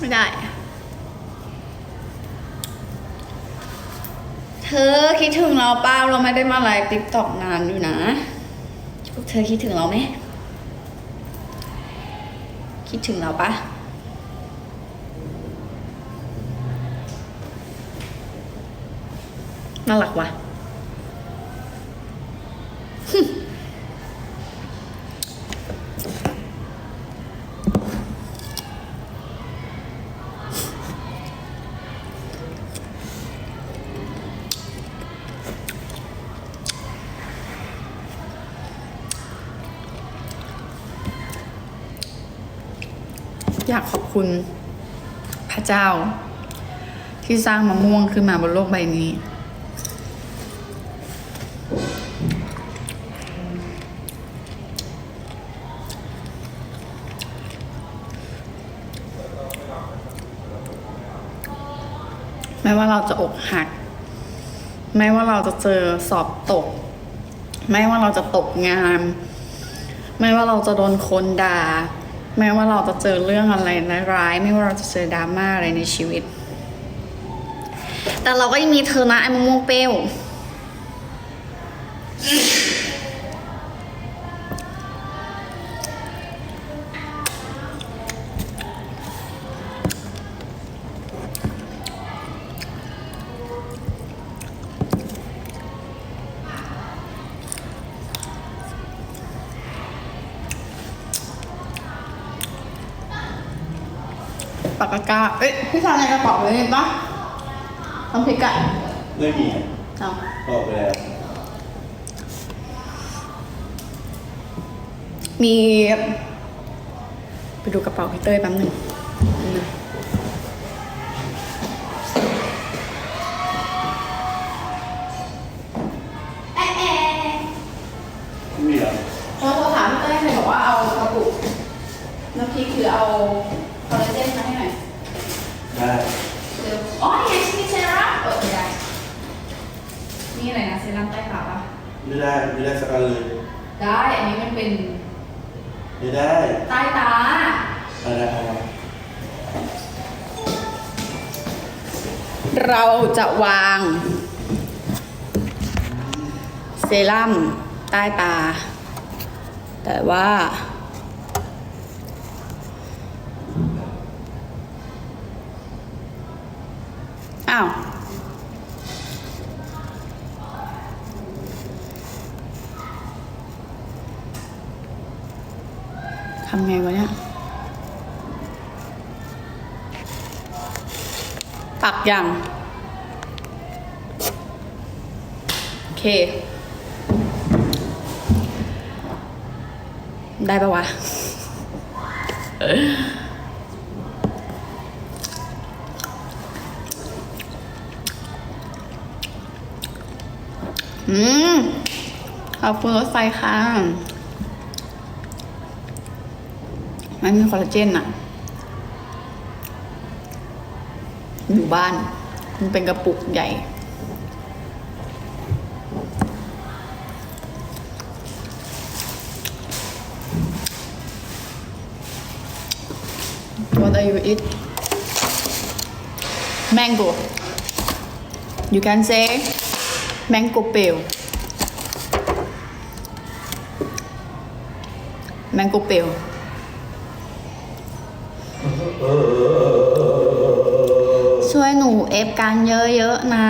ไม่ได้ เธอคิดถึงเราเปล่าเราไม่ได้มาไลฟ์ติ๊กตอกนานอยู่นะพวกเธอคิดถึงเราไหม คิดถึงเราปะน่ารักว่ะ คุณพระเจ้า ที่สร้างมะม่วงขึ้นมาบนโลกใบนี้ไม่ว่าเราจะอกหักไม่ว่าเราจะเจอสอบตกไม่ว่าเราจะตกงานไม่ว่าเราจะโดนคนด่า แม้ว่าเราจะเจอเรื่องอะไรร้ายๆไม่ว่าเราจะเจอดราม่าอะไรในชีวิต แต่เราก็ยังมีเธอนะไอ้มะม่วงเปรี้ยว ปากกากาเอ้ยพี่ชายในกระเป๋าเลยเห็นปะน้ำพริกอะไม่มีเอาบอกไปแล้วมี ไปดูกระเป๋าพี่เต้ยแป๊บหนึ่ง รั่มใต้ตา แต่ว่า อ้าว ทำไงวะเนี่ย ปักยัง โอเค ได้ปะวะ อืม ขอบคุณรถไฟค่ะไม่มีคอลลาเจนอะอยู่บ้าน มันเป็นกระปุกใหญ่ What are you eat? Mango. You can say mango peel. Mango peel. ช่วยหนูเอฟกันเยอะๆนะ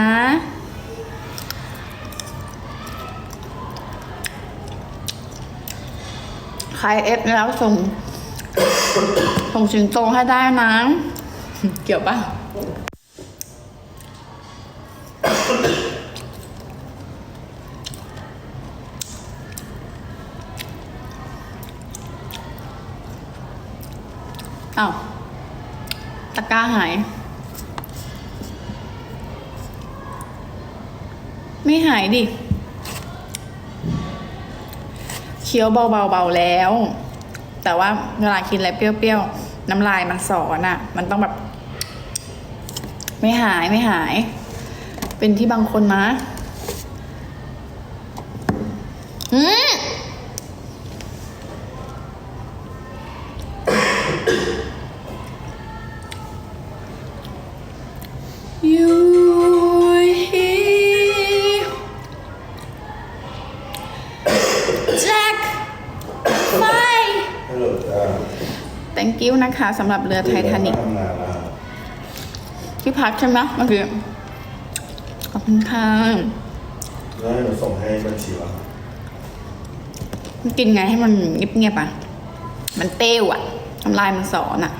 ใครเอฟแล้วส่ง ส่งสิงโตให้ได้นะ เกี่ยวปะอ้าวตะกร้าหาย ไม่หายดิ เคี้ยวเบาๆแล้ว แต่ว่าเวลากินอะไรเปรี้ยวๆ น้ำลายมันสอนอะ่ะ มันต้องแบบ ไม่หายไม่หาย เป็นที่บางคนนะ นะคะสำหรับเรือไททานิกทำงานแล้วพี่พักใช่ไหมเมื่อกี้ขอบคุณค่ะแล้วให้หนูส่งให้บัญชีวะมันกินไงให้มันเงียบๆอะ มันเปรี้ยวอะทำลายมันสอนอะ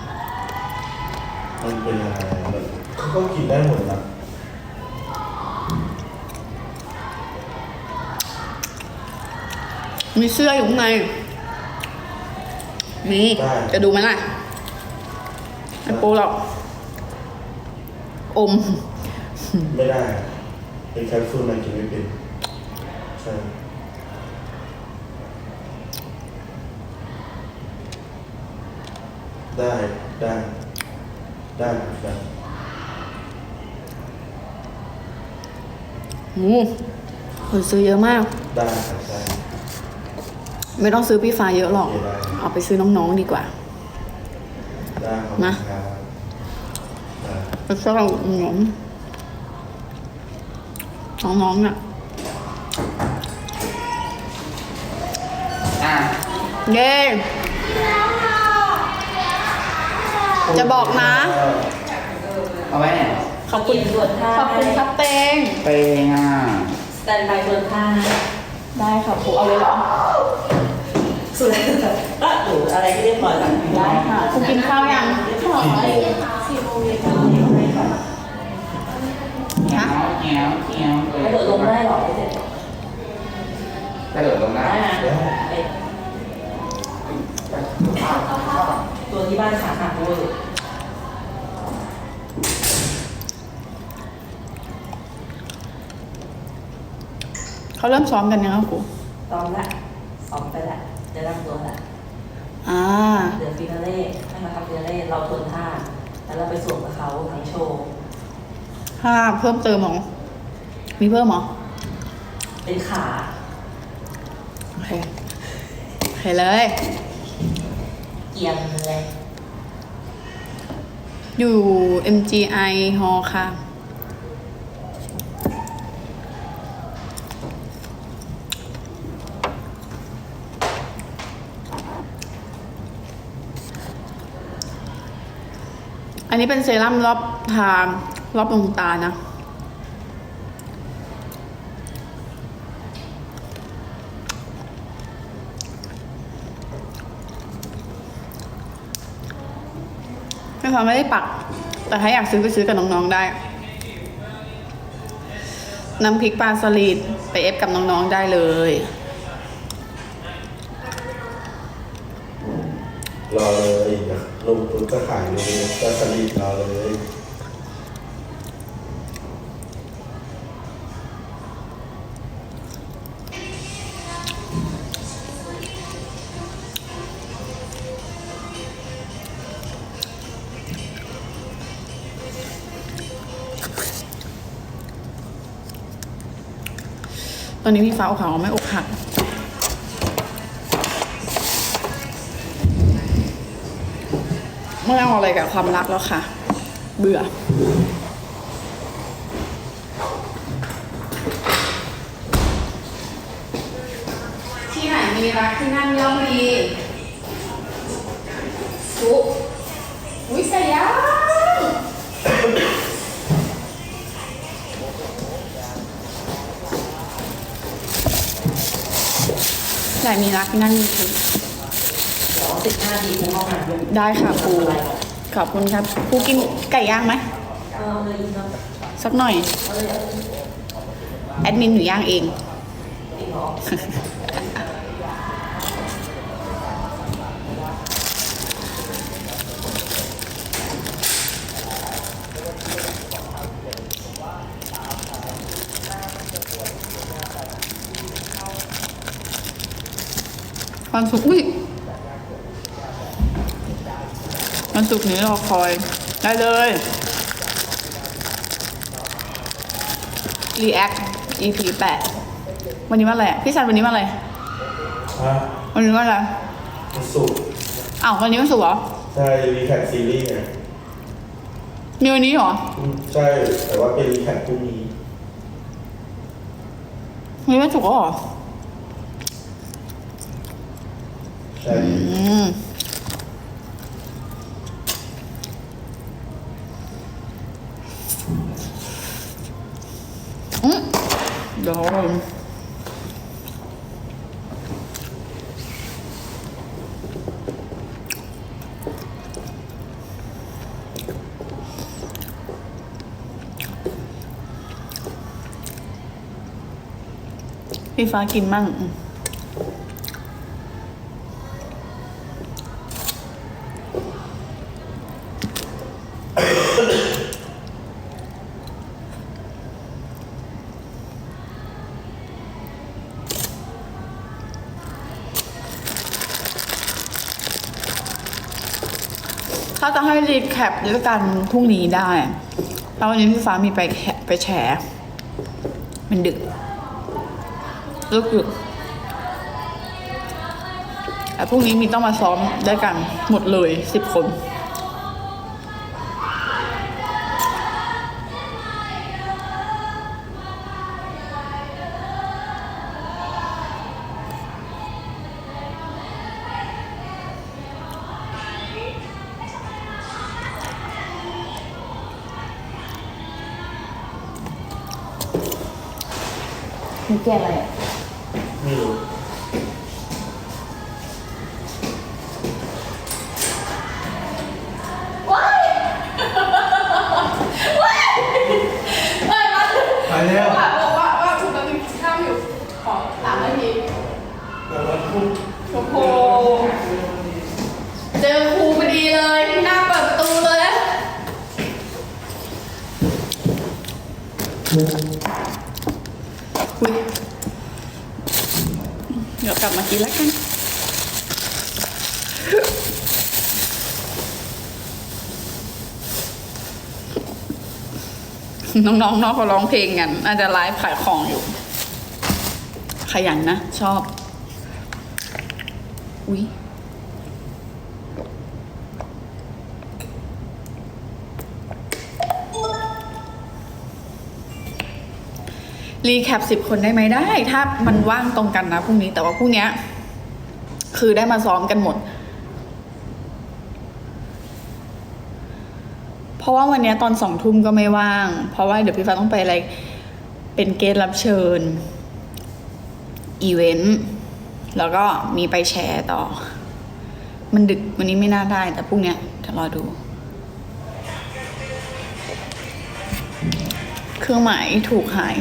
มันเป็นยังไงมันเขาก็กินได้หมดนะมีเสื้ออยู่ข้างในมีจะดูไหมล่ะ ไม่ปูหรอกอม ไม่ได้เป็นแคปซูลมันกินไม่เป็นใช่ได้ได้ได้ได้โอ้คนซื้อเยอะมาก ได้ครับได้ไม่ต้องซื้อพี่ฟ้าเยอะหรอก โอเคได้ เอาไปซื้อน้องๆดีกว่า ได้ครับนะครับได้แล้วก็น้องน้องๆน่ะอะเย้จะบอกนะ เอาไว้ไหนขอบคุณตรวจท่าขอบคุณครับเตงไปอะสแตนบายตรวจท่านะได้ค่ะครูเอาเลยเหรอสุดก็ หนูอะไรที่เรียบร้อยแล้วได้ค่ะครูกินข้าวยังเงี้ยเงี้ยวเงี้ยวกระโดดลงได้หรอไม่เสร็จกระโดดลงได้นะตัวที่บ้านขาหักเวอร์เขาเริ่มซ้อมกันยังครับครูซ้อมละซ้อมไปละจะรับตัวละ อ่าเดือนฟินาเล่ให้มาทำฟินาเล่เราทนท่าแล้วเราไปสวมกับเขาทั้งโชว์ถ้าเพิ่มเติมเหรอมีเพิ่มเหรอเป็นขาโอเคโอเคเลย เกียมเลย อยู่ MGI Hall ค่ะ นี้เป็นเซรั่มรอบทางรอบดวงตานะ ไม่พอไม่ได้ปัก แต่ถ้าอยากซื้อไปซื้อกับน้อง ๆ ได้ น้ำพริกปลาสลิดไปเอฟกับน้อง ๆ ได้เลย รอเลยเดี๋ยวลงปุ๊บก็ขายเลยก็สลิดรอเลยตอนนี้พี่ฟ้าอกหักไม่อ ไม่เอาอะไรกับความรักแล้วค่ะ เบื่อ ที่ไหนมีรักที่นั่นย่อมมีทุกวิสยามไหนมีรักที่นั่นมีทุก สิบห้าดีในห้องน้ำได้ค่ะครูขอบคุณครับครูกินไก่ย่างไหมเออเลยอีกเนาะสักหน่อยเอาเลยเอาเลยแอดมินหนูย่างเองอีกเหรอวันศุกร์อุ้ย วันศุกร์นี้รอคอย ได้เลย React EP แปดวันนี้ว่าอะไรอะพี่ซันวันนี้ว่าอะไรฮะวันนี้ว่าอะไรวันศุกร์อ้าววันนี้วันศุกร์เหรอ ใช่รีแคปซีรีส์ไงมีวันนี้เหรออืมใช่ แต่ว่าเป็นรีแคปพรุ่งนี้วันนี้วันศุกร์เหรอ ใช่ อืม เดี๋ยวพี่ฟ้ากินมั่ง ถ้าจะให้รีแคปด้วยกันพรุ่งนี้ได้แล้ววันนี้พี่ฟ้ามีไปแคปไปแฉมันดึกลึกดึกแต่พรุ่งนี้มีต้องมาซ้อมด้วยกันหมดเลยสิบคน มีแก้อะไรอะไม่รู้ไปแล้ว บอกว่าว่าคุณตอนนี้ข้าวอยู่ขอสามนาทีแต่ว่าพูดโอ้โหเจอครูพอดีเลยหน้าเปิดประตูเลยอุ๊ยเดี๋ยว กลับมากินแล้วกันน้องๆน้องเขาร้องเพลงกันน่าจะไลฟ์ขายของอยู่ ขยันนะ ชอบ อุ๊ย รีแคปสิบคนได้ไหมได้ ถ้ามันว่างตรงกันนะพรุ่งนี้แต่ว่าพรุ่งนี้คือได้มาซ้อมกันหมด เพราะว่าวันนี้ตอนสองทุ่มก็ไม่ว่าง เพราะว่าเดี๋ยวพี่ฟ้าต้องไปอะไร เป็นเกสรับเชิญ อีเวนต์ แล้วก็มีไปแชร์ต่อ มันดึกวันนี้ไม่น่าได้ แต่พรุ่งนี้ยเดี๋ยวรอดูเครื่องหมายถูกหาย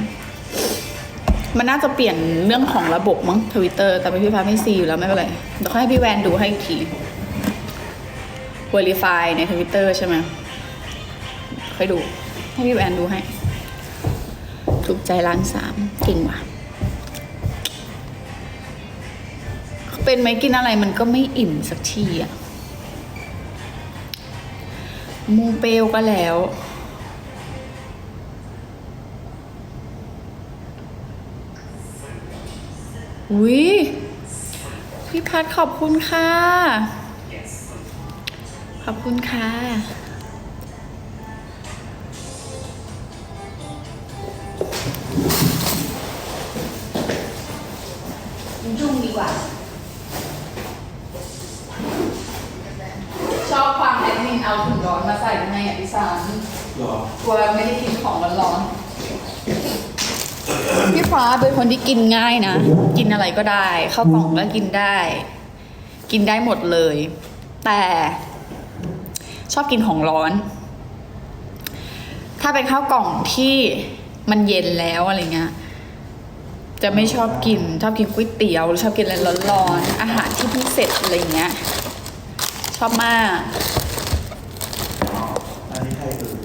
มันน่าจะเปลี่ยนเรื่องของระบบมั้งทวิตเตอร์แต่พี่ฟ้าไม่ซีอยู่แล้วไม่เป็นไรเดี๋ยวค่อยให้พี่แวนดูให้อีกที Verify ในทวิตเตอร์ใช่ไหมค่อยดู ให้พี่แวนดูให้ ถูกใจล้านสามเก่งว่ะ เป็นไหมกินอะไรมันก็ไม่อิ่มสักทีอะมูเปลก็แล้ว อุ้ยพี่พัดขอบคุณค่ะ ขอบคุณค่ะ คนที่กินง่ายนะ กินอะไรก็ได้ข้าวกล่องก็กินได้ กินได้หมดเลย แต่ชอบกินของร้อน ถ้าเป็นข้าวกล่องที่มันเย็นแล้วอะไรเงี้ยจะไม่ชอบกิน ชอบกินก๋วยเตี๋ยวชอบกินอะไรร้อนๆอาหารที่เพิ่งเสร็จอะไรเงี้ย ชอบมาก อันนี้ใครเอ่ย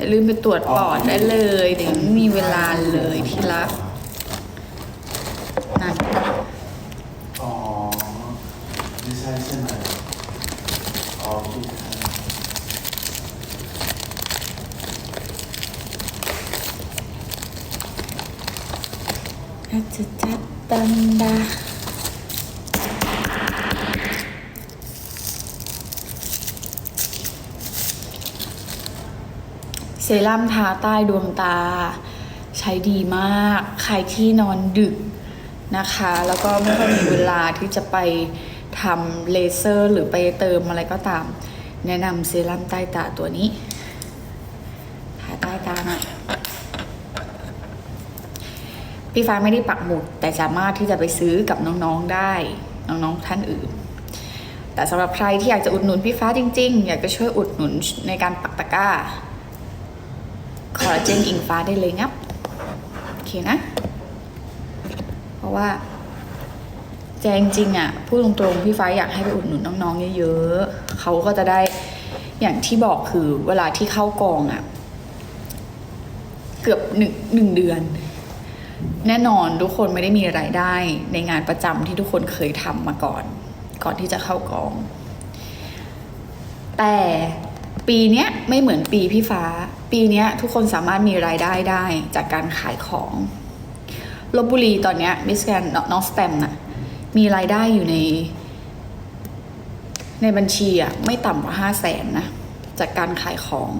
อย่าลืมไปตรวจปอดได้เลยเดี๋ยวไม่มีเวลาเลยที่รักนั่นอ๋อไม่ใช่ใช่ไหมอ๋อคิดค่อาจจะจัดตันดา รั่มทาใต้ดวงตา ใช้ดีมาก ใครที่นอนดึกนะคะ แล้วก็ไม่ค่อยมีเวลาที่จะไปทำเลเซอร์ หรือไปเติมอะไรก็ตาม แนะนำเซรั่มใต้ตาตัวนี้ทาใต้ตาหน่อยพี่ฟ้าไม่ได้ปักหมุด แต่สามารถที่จะไปซื้อกับน้องๆได้ น้องๆท่านอื่น แต่สำหรับใครที่อยากจะอุดหนุนพี่ฟ้าจริง ๆ อยากจะช่วยอุดหนุนในการปักตะกร้า คอลลาเจนอิงฟ้าได้เลยงับ โอเคนะ เพราะว่าแจงจริงๆอะพูดตรงๆ พี่ฟ้าอยากให้ไปอุดหนุนน้องๆเยอะๆเขาก็จะได้อย่างที่บอกคือเวลาที่เข้ากองอะ เกือบหนึ่งหนึ่งเดือน แน่นอนทุกคนไม่ได้มีรายได้ในงานประจำที่ทุกคนเคยทำมาก่อน ก่อนที่จะเข้ากอง แต่ ปีเนี้ยไม่เหมือนปีพี่ฟ้า ปีเนี้ยทุกคนสามารถมีรายได้ได้จากการขายของลบบุรีตอนเนี้ยมิสแกนน้องสแตมน่ะมีรายได้อยู่ใน ในบัญชีอะไม่ต่ำกว่าห้าแสนนะจากการขายของ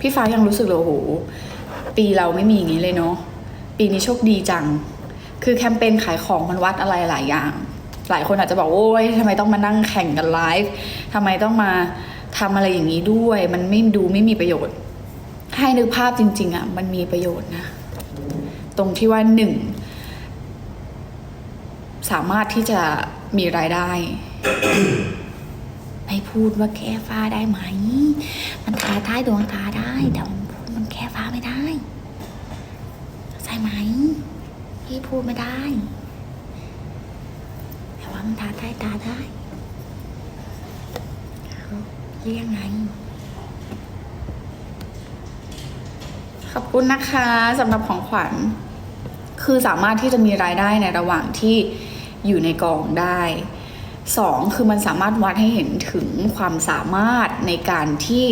พี่ฟ้ายังรู้สึกเลยโอ้โหปีเราไม่มีอย่างนี้เลยเนาะปีนี้โชคดีจัง คือแคมเปญขายของมันวัดอะไรหลายอย่าง หลายคนอาจจะบอกโอ้ยทำไมต้องมานั่งแข่งกันไลฟ์ทำไมต้องมา ทำอะไรอย่างนี้ด้วย มันไม่ดูไม่มีประโยชน์ ให้นึกภาพจริง ๆอะมันมีประโยชน์นะ ตรงที่ว่าหนึ่งสามารถที่จะมีรายได้ ไม่พูดว่าแก้ฟ้าได้ไหม มันทาใต้ดวงตาได้ แต่มันพูดมันแก้ฟ้าไม่ได้ใช่ไหมพี่พูดไม่ได้ แต่ว่ามันทาใต้ตาได้ เรียกไง ขอบคุณนะคะสำหรับของขวัญ คือสามารถที่จะมีรายได้ในระหว่างที่อยู่ในกองได้สองคือมันสามารถวัดให้เห็นถึงความสามารถในการที่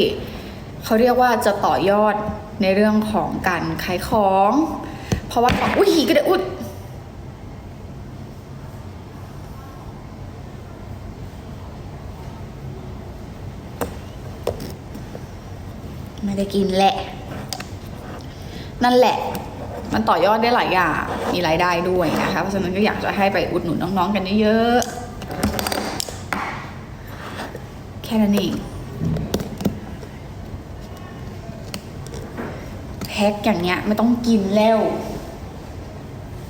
เขาเรียกว่าจะต่อยอดในเรื่องของการขายของ เพราะว่าอุ้ยก็ได้อุ้ย ไม่ได้กินแหละ นั่นแหละ มันต่อยอดได้หลายอย่าง มีรายได้ด้วยนะคะ เพราะฉะนั้นก็อยากจะให้ไปอุดหนุนน้องๆกันเยอะๆ แค่นั้นเองแพ็คอย่างเงี้ยไม่ต้องกินแล้ว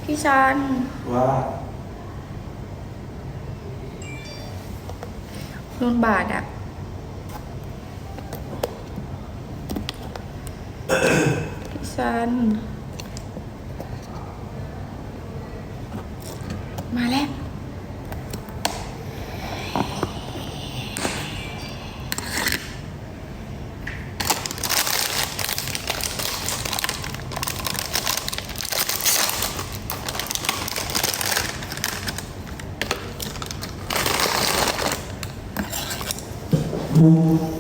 พี่ชันว่ารุ่นบาทอะ กัน มาแล้วข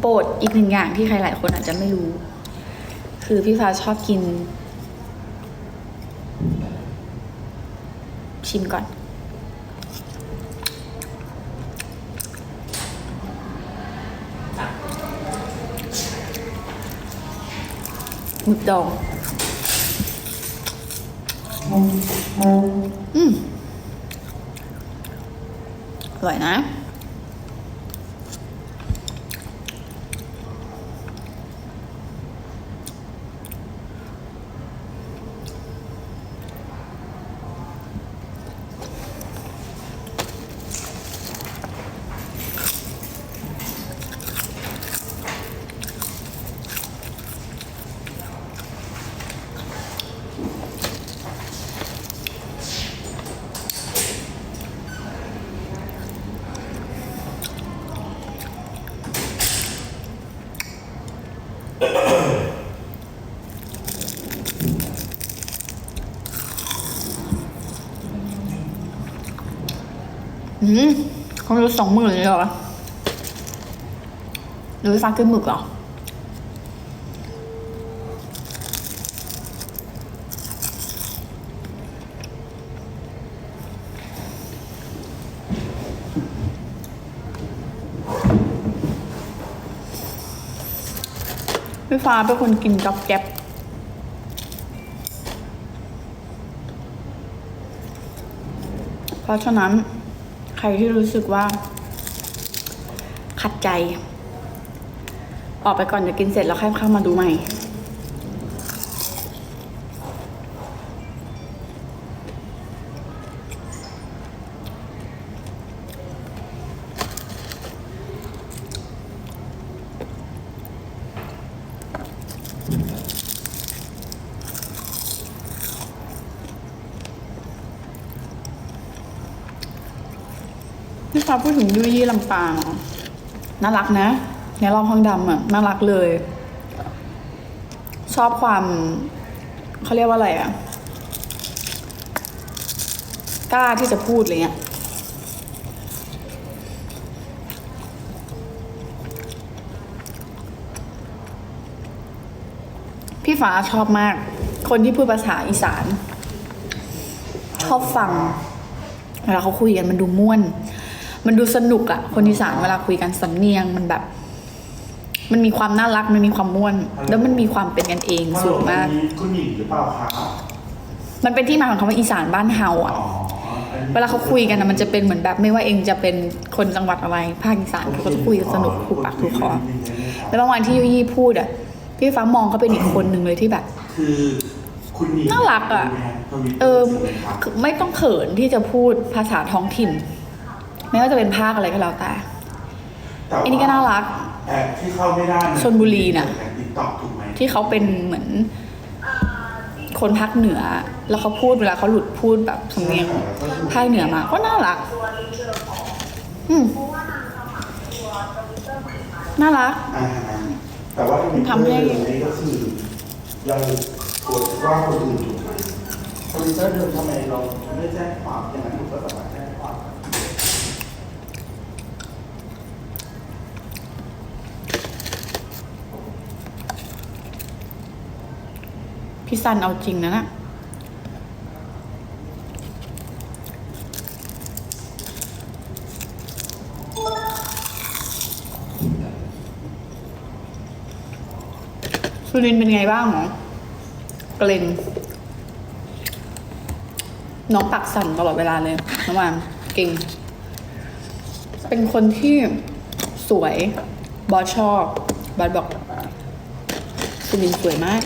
โปรดอีกหนึ่งอย่างที่ใครหลายคนอาจจะไม่รู้ คือพี่ฟ้าชอบกิน ชิมก่อน หมึกดอง อืมอร่อยนะ มเขาลดสองหมื่นเลยเหรอหรือฟ้ากินหมึกเหรอพี่ฟ้าเป็นคนกินจับแก็บเพราะฉะนั้น ใครที่รู้สึกว่า ขัดใจ ออกไปก่อนเดี๋ยวกินเสร็จแล้วค่อยเข้ามาดูใหม่ ถึงยุยี่ลำปางน่ารักนะในรอบห้องดำอะน่ารักเลย ชอบความเขาเรียกว่าอะไรอะกล้าที่จะพูดอะไรเงี้ยพี่ฟ้าชอบมาก คนที่พูดภาษาอีสาน ชอบฟังเวลาเขาคุยกันมันดูม่วน มันดูสนุกอะคนอีสานเวลาคุยกันสำเนียงมันแบบ มันมีความน่ารักมันมีความม่วน แล้วมันมีความเป็นกันเองสูงมาก คุณหญิงหรือเปล่าคะมันเป็นที่มาของคำว่าอีสานบ้านเฮาอะอ๋ออันนี้เวลาเขาคุยกันนะมันจะเป็นเหมือนแบบ ไม่ว่าเองจะเป็นคนจังหวัดอะไรภาคอีสานเขาก็จะคุยกันสนุกถูกปากถูกคอแล้วบางวันที่ยุยี่พูดอะพี่ฟ้ามองเขาเป็นอีกคนหนึ่งเลยที่แบบคือคุณหญิงน่ารักอะทวิตเออใช่ไหมครับคือไม่ต้องเขินที่จะพูดภาษาท้องถิ่น ไม่ว่าจะเป็นภาคอะไรก็แล้วแต่แต่ว่าอันนี้ก็น่ารักแอบที่เข้าไม่ได้ชลบุรีน่ะ ติ๊กต็อกถูกไหมที่เขาเป็นเหมือนคนภาคเหนือ แล้วเขาพูดเวลาเขาหลุดพูดแบบสำเนียงภาคเหนือมาก็น่ารัก อืมน่ารัก อ่าแต่ว่าทวิตทำให้เตอร์นี้ก็คือยังกดว่าคนอื่นถูกไหมทวิตเตอร์เดิมทำไมเราไม่แจ้งความอย่างนั้นถูกก็สามารถแจ้งความ พี่ซันเอาจริงนะน่ะสุรินเป็นไงบ้างหมอกลินน้องปักสั่นตลอดเวลาเลยน้องวานเก่ง เป็นคนที่สวย บอสชอบ บอสบอกสุรินสวยมาก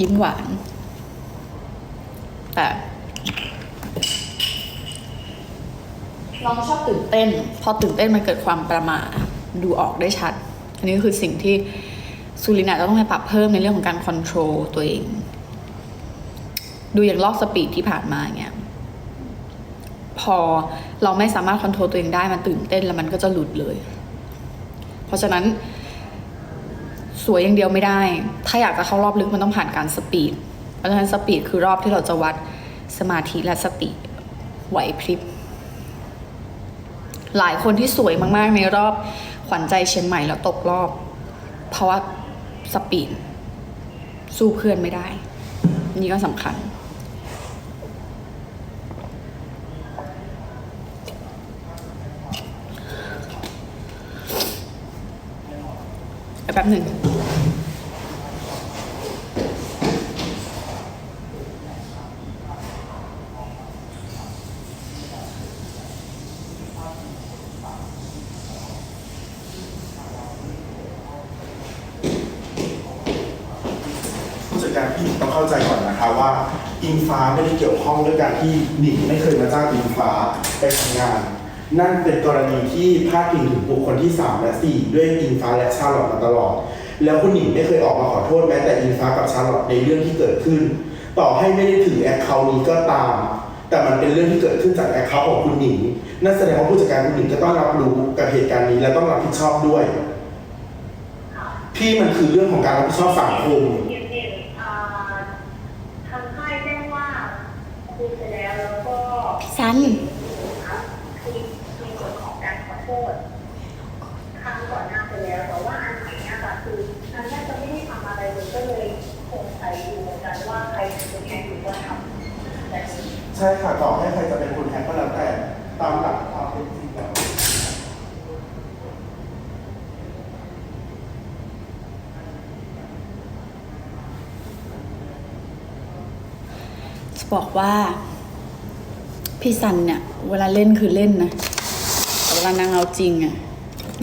ยิ้มหวาน แต่น้องชอบตื่นเต้น พอตื่นเต้นมันเกิดความประมาดูออกได้ชัด อันนี้คือสิ่งที่สุรินทร์อาจะต้องให้ปรับเพิ่มในเรื่องของการคอนโทรลตัวเอง ดูอย่างรอบสปีดที่ผ่านมาเนี่ยพอเราไม่สามารถคอนโทรลตัวเองได้มันตื่นเต้นแล้วมันก็จะหลุดเลย เพราะฉะนั้น สวยอย่างเดียวไม่ได้ ถ้าอยากจะเข้ารอบลึกมันต้องผ่านการสปีด เพราะฉะนั้นสปีดคือรอบที่เราจะวัดสมาธิและสติไหวพริบ หลายคนที่สวยมากๆในรอบขวัญใจเชียงใหม่แล้วตกรอบ เพราะว่าสปีดสู้เพื่อนไม่ได้ นี่ก็สำคัญ แป๊บหนึ่งผู้จัดการพี่ต้องเข้าใจก่อนนะคะว่าอิงฟ้าไม่ได้เกี่ยวข้องด้วยการที่หนิงไม่เคยมาจ้างอิงฟ้าไปทำงาน นั่นเป็นกรณีที่พาดพิงถึงบุคคลที่ 3 และ 4 ด้วยอิงฟ้าและชาลอตมาตลอด แล้วคุณหนิงไม่เคยออกมาขอโทษแม้แต่อิงฟ้ากับชาลอตในเรื่องที่เกิดขึ้น ต่อให้ไม่ได้ถือแอคเคาท์นี้ก็ตาม แต่มันเป็นเรื่องที่เกิดขึ้นจากแอคเคาท์ของคุณหนิงนั่นแสดงว่าผู้จัดการคุณหนิงก็ต้องรับรู้กับเหตุการณ์นี้และต้องรับผิดชอบด้วยพี่มันคือเรื่องของการรับผิดชอบสังคมเย็นๆอ่าทางค่ายแจ้งว่าคุยไปแล้วแล้วก็ซัน คือมีส่วนของการขอ โทษครั้งก่อนหน้าไปแล้ว แต่ว่าอันใหม่นี้ค่ะคืออันน่าจะไม่ได้ทำอะไรเลยก็เลยสงสัยอยู่เหมือนกันว่าใครเป็นคนแทนหรือว่าทำแบบนี้ใช่ค่ะต่อให้ใครจะเป็นคนแทนก็แล้วแต่ตามหลักความเป็นจริงแล้วบอกว่า พี่ซันเนี่ย เวลาเล่นคือเล่นนะ ลานางเอาจริงอะ่ะ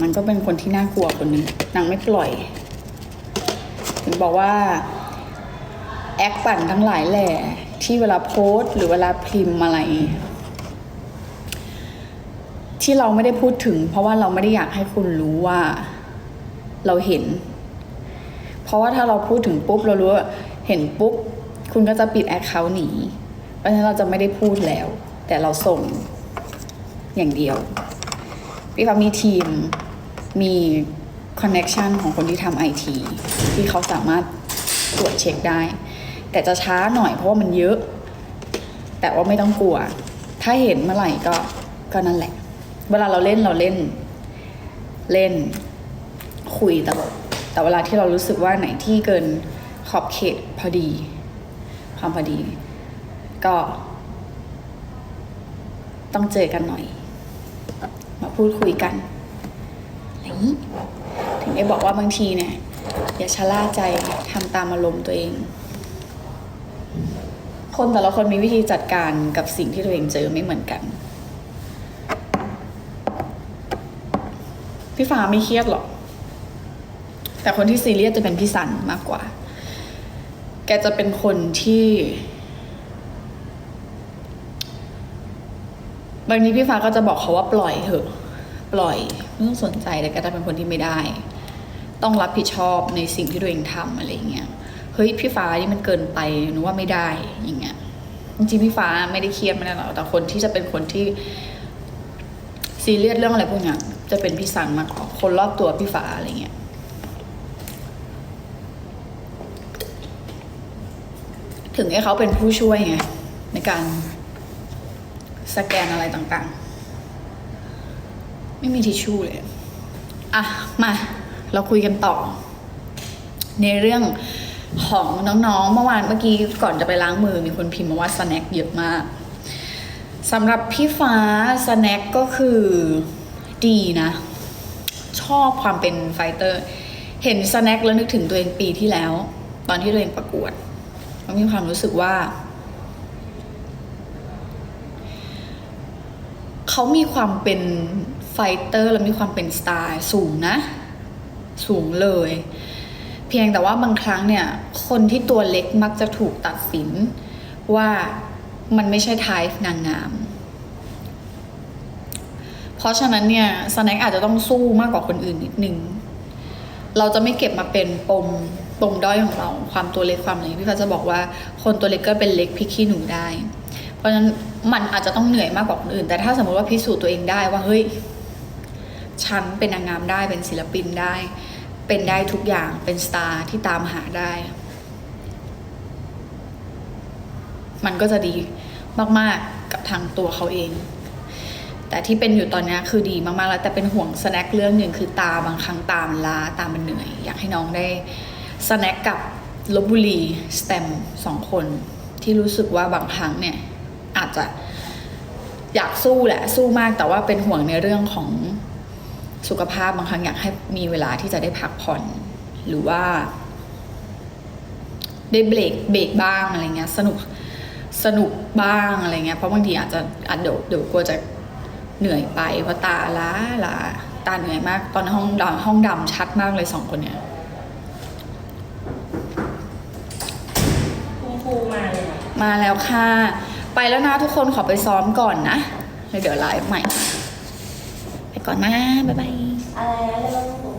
มันก็เป็นคนที่น่ากลัวคนหนึ่งนางไม่ปล่อยถึงบอกว่าแอคปั่นทั้งหลายแหล่ที่เวลาโพสต์หรือเวลาพิมพ์อะไร ที่เราไม่ได้พูดถึง เพราะว่าเราไม่ได้อยากให้คุณรู้ว่าเราเห็น เพราะว่าถ้าเราพูดถึงปุ๊บเรารู้ว่าเห็นปุ๊บคุณก็จะปิดแอคเคาท์หนี เพราะฉะนั้นเราจะไม่ได้พูดแล้ว แต่เราส่งอย่างเดียว พี่ฟ้ามีทีมมีคอนเน็ชันของคนที่ทำไอทีที่เขาสามารถตรวจเช็คได้ แต่จะช้าหน่อยเพราะว่ามันเยอะ แต่ว่าไม่ต้องกลัว ถ้าเห็นเมื่อไหร่ก็ก็นั่นแหละ เวลาเราเล่นเราเล่นเล่นคุยตลอดแต่เวลาที่เรารู้สึกว่าไหนที่เกินขอบเขตพอดี ความพอดี ก็ ต้องเจอกันหน่อย พูดคุยกันอย่างนี้ถึงได้บอกว่าบางทีเนี่ยอย่าชะล่าใจทำตามอารมณ์ตัวเอง คนแต่ละคนมีวิธีจัดการกับสิ่งที่ตัวเองเจอไม่เหมือนกัน พี่ฟ้าไม่เครียดหรอก แต่คนที่ซีเรียสจะเป็นพี่สันมากกว่า แกจะเป็นคนที่ บางทีพี่ฟ้าก็จะบอกเขาว่าปล่อยเถอะ ปล่อยไม่ต้องสนใจแต่แกจะเป็นคนที่ไม่ได้ ต้องรับผิดชอบในสิ่งที่ตัวเองทำอะไรเงี้ยเฮ้ยพี่ฟ้านี่มันเกินไปหนูว่าไม่ได้อย่างเงี้ยจริงๆพี่ฟ้าไม่ได้เครียดไม่ได้หรอกแต่คนที่จะเป็นคนที่ซีเรียสเรื่องอะไรพวกเนี้ยจะเป็นพี่สันมากกว่าคนรอบตัวพี่ฟ้าอะไรเงี้ยถึงให้เขาเป็นผู้ช่วยไงในการสแกนอะไรต่างๆ ไม่มีทิชชู่เลย อะ มา เราคุยกันต่อ ในเรื่องของน้องๆ เมื่อวานเมื่อกี้ก่อนจะไปล้างมือมีคนพิมพ์มาว่าสแน็คเยอะมากสำหรับพี่ฟ้าสแน็คก็คือดีนะ ชอบความเป็นไฟเตอร์ เห็นสแน็คแล้วนึกถึงตัวเองปีที่แล้ว ตอนที่ตัวเองประกวดก็มีความรู้สึกว่า เขามีความเป็น เตอร์และมีความเป็นสไตล์สูงนะ สูงเลย เพียงแต่ว่าบางครั้งเนี่ย คนที่ตัวเล็กมักจะถูกตัดสินว่ามันไม่ใช่ไทป์นางงาม เพราะฉะนั้นเนี่ยสแน็คอาจจะต้องสู้มากกว่าคนอื่นนิดนึง เราจะไม่เก็บมาเป็นปมปมด้อยของเรา ความตัวเล็กความอะไรพี่ฟ้าจะบอกว่าคนตัวเล็กก็เป็นเล็กพิกขี้หนูได้ เพราะฉะนั้นมันอาจจะต้องเหนื่อยมากกว่าคนอื่น แต่ถ้าสมมติว่าพิสูจน์ตัวเองได้ว่าเฮ้ย ฉันเป็นนางงามได้เป็นศิลปินได้ เป็นได้ทุกอย่างเป็นสตาร์ที่ตามหาได้ มันก็จะดีมากๆกับทางตัวเขาเอง แต่ที่เป็นอยู่ตอนนี้คือดีมากๆแล้ว แต่เป็นห่วงสแน็คเรื่องหนึ่งคือตาบางครั้งตามันล้าตามันเหนื่อย อยากให้น้องได้สแน็คกับลบบุรีสเต็มสองคน ที่รู้สึกว่าบางครั้งเนี่ยอาจจะอยากสู้แหละสู้มากแต่ว่าเป็นห่วงในเรื่องของ สุขภาพบางครั้งอยากให้มีเวลาที่จะได้พักผ่อน หรือว่า ได้เบรกเบรกบ้างอะไรเงี้ย สนุกสนุกบ้างอะไรเงี้ยเพราะบางทีอาจจะอาจเดี๋ยวเดี๋ยวกลัวจะเหนื่อยไปเพราะตาล้าล้าตาเหนื่อยมาก ตอนห้องดำห้องดำชัดมากเลยสองคนเนี้ยคุณครูมาเลยค่ะมาแล้วค่ะ ไปแล้วนะทุกคนขอไปซ้อมก่อนนะแล้วเดี๋ยวไลฟ์ใหม่ไป ก่อนนะ บ๊ายบาย อะไรนะเรียกว่าง